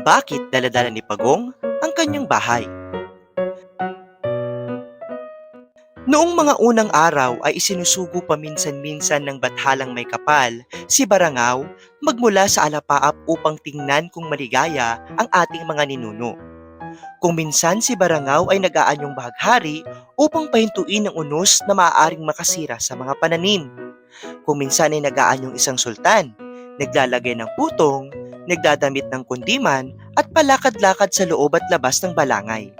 Bakit daladala ni Pagong ang kanyang bahay? Noong mga unang araw ay isinusugo paminsan-minsan ng bathalang may kapal si Barangaw magmula sa alapaap upang tingnan kung maligaya ang ating mga ninuno. Kung minsan si Barangaw ay nag-aanyong bahaghari upang pahintuin ang unos na maaaring makasira sa mga pananim. Kung minsan ay nag-aanyong isang sultan, naglalagay ng putong, nagdadamit ng kundiman at palakad-lakad sa loob at labas ng balangay.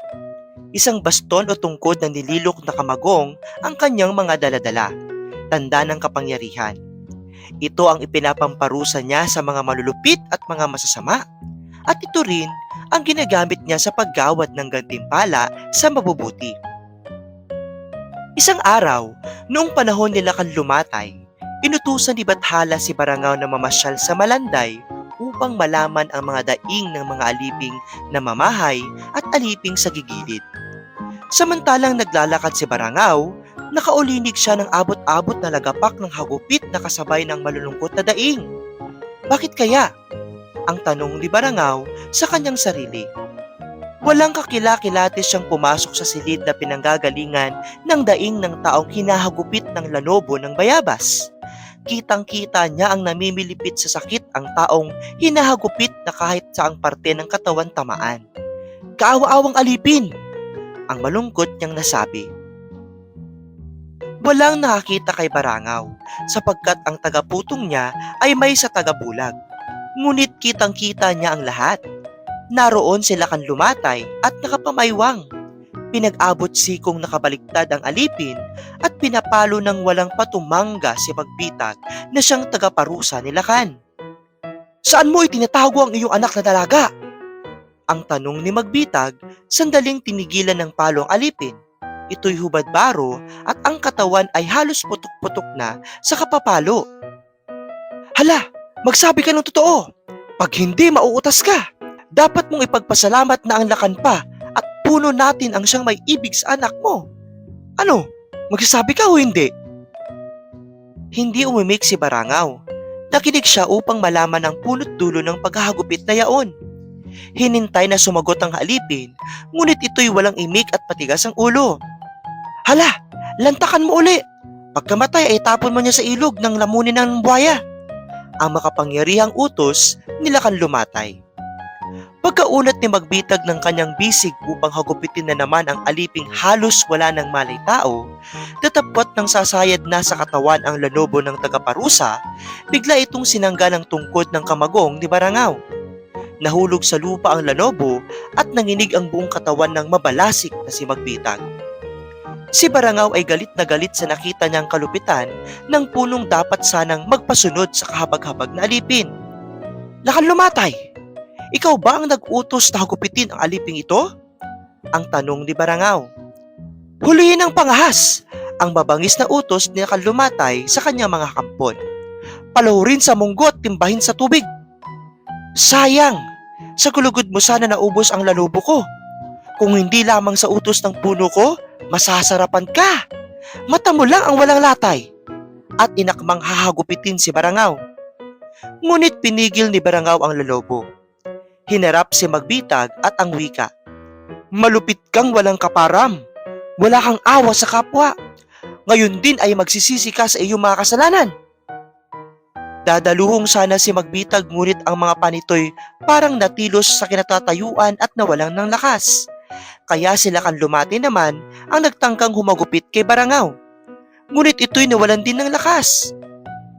Isang baston o tungkod na nililok na kamagong ang kanyang mga daladala, tanda ng kapangyarihan. Ito ang ipinapamparusa niya sa mga malulupit at mga masasama. At ito rin ang ginagamit niya sa paggawad ng gantimpala sa mabubuti. Isang araw, noong panahon nila kan lumatay, inutusan ni Bathala si Barangaw na mamasyal sa Malanday upang malaman ang mga daing ng mga aliping na mamahay at aliping sa gigilid. Samantalang naglalakad si Barangaw, nakaulinig siya ng abot-abot na lagapak ng hagupit na kasabay ng malulungkot na daing. Bakit kaya? Ang tanong ni Barangaw sa kanyang sarili. Walang kakilakilati siyang pumasok sa silid na pinanggagalingan ng daing ng taong hinahagupit ng lanobo ng bayabas. Kitang-kita niya ang namimilipit sa sakit ang taong hinahagupit na kahit saang parte ng katawan tamaan. Kaawa-awang alipin! Ang malungkot niyang nasabi. Walang nakakita kay Barangaw sapagkat ang tagaputong niya ay may sa tagabulag. Ngunit kitang-kita niya ang lahat. Naroon sila kan lumatay at nakapamaywang. Pinag-abot sikong nakabaliktad ang alipin at pinapalo ng walang patumangga si Magbitag na siyang tagaparusa ni Lakan. Saan mo itinatago ang iyong anak na dalaga? Ang tanong ni Magbitag, sandaling tinigilan ng palo ang alipin. Ito'y hubad baro at ang katawan ay halos putok-putok na sa kapapalo. Hala, magsabi ka ng totoo. Pag hindi, mauutas ka. Dapat mong ipagpasalamat na ang lakan pa puno natin ang siyang may ibig sa anak mo. Ano, magsasabi ka o hindi? Hindi umimik si Barangaw. Nakinig siya upang malaman ang punot dulo ng paghahagupit na yaon. Hinintay na sumagot ang halipin, ngunit ito'y walang imik at patigas ang ulo. Hala, lantakan mo uli. Pagkamatay ay tapon mo niya sa ilog ng lamunin ng buhaya. Ang makapangyarihang utos nilakan lumatay. Pagkaunat ni magbitag ng kanyang bisig upang hagupitin na naman ang aliping halos wala ng malay tao, datapot ng sasayad na sa katawan ang lanobo ng tagaparusa, bigla itong sinangga ng tungkod ng kamagong ni Barangaw. Nahulog sa lupa ang lanobo at nanginig ang buong katawan ng mabalasik na si Magbitag. Si Barangaw ay galit na galit sa nakita niyang kalupitan ng punong dapat sanang magpasunod sa kahabag-habag na alipin. Lakan lumatay! Ikaw ba ang nag-utos na hagupitin ang aliping ito? Ang tanong ni Barangaw. Hulihin ang pangahas! Ang mabangis na utos ni Lumatay sa kanyang mga kampon. Palahurin sa munggo at timbahin sa tubig. Sayang! Sa kulugod mo sana naubos ang lalubo ko. Kung hindi lamang sa utos ng puno ko, masasarapan ka. Mata mo lang ang walang latay. At inakmang hahagupitin si Barangaw. Ngunit pinigil ni Barangaw ang lalobo. Hinarap si Magbitag at ang wika. Malupit kang walang kaparam. Wala kang awa sa kapwa. Ngayon din ay magsisisi ka sa iyong mga kasalanan. Dadaluhong sana si Magbitag ngunit ang mga panitoy parang natilos sa kinatatayuan at nawalan ng lakas. Kaya sila kan lumati naman ang nagtangkang humagupit kay Barangaw. Ngunit ito'y nawalan din ng lakas.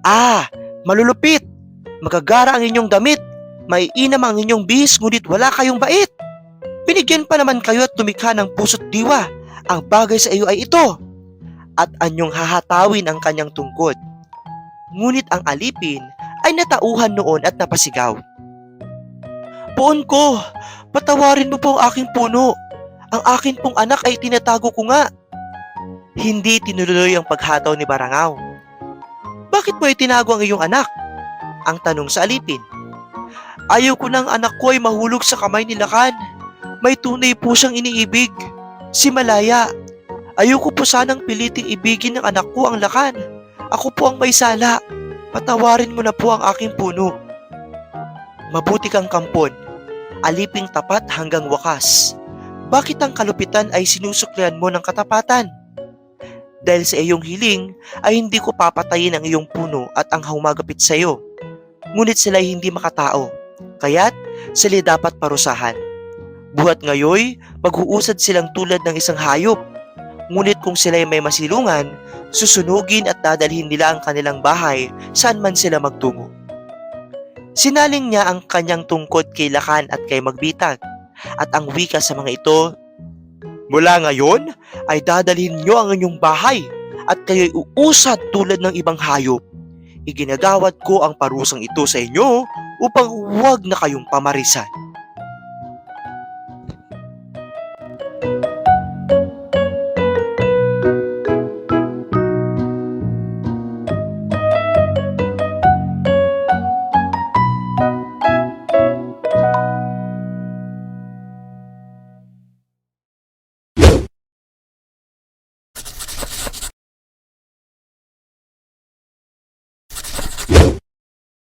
Ah, malulupit. Magagara ang inyong damit. Maiinam ang inyong bihis ngunit wala kayong bait. Binigyan pa naman kayo at tumikha ng puso't diwa. Ang bagay sa iyo ay ito. At anyong hahatawin ang kanyang tungkod. Ngunit ang alipin ay natauhan noon at napasigaw. Poon ko, patawarin mo po ang aking puno. Ang akin pong anak ay tinatago ko nga. Hindi tinuloy ang paghataw ni Barangaw. Bakit mo itinago ang iyong anak? Ang tanong sa alipin. Ayaw ko ng anak ko ay mahulog sa kamay ni Lakan. May tunay po siyang iniibig. Si Malaya. Ayoko po sanang piliting ibigin ng anak ko ang Lakan. Ako po ang may sala. Patawarin mo na po ang aking puno. Mabuti kang kampon. aliping tapat hanggang wakas. Bakit ang kalupitan ay sinusuklian mo ng katapatan? Dahil sa iyong hiling ay hindi ko papatayin ang iyong puno at ang humagapit sa iyo. Ngunit sila ay hindi makatao, kaya't sila dapat parusahan. Buhat ngayoy, maghuusad silang tulad ng isang hayop. Ngunit kung sila ay may masilungan, susunugin at dadalhin nila ang kanilang bahay saan man sila magtungo. Sinaling niya ang kanyang tungkod kay Lakan at kay Magbitag, at ang wika sa mga ito, Mula ngayon ay dadalhin niyo ang inyong bahay at kayo'y uusad tulad ng ibang hayop. Iginagawad ko ang parusang ito sa inyo upang huwag na kayong pamarisan.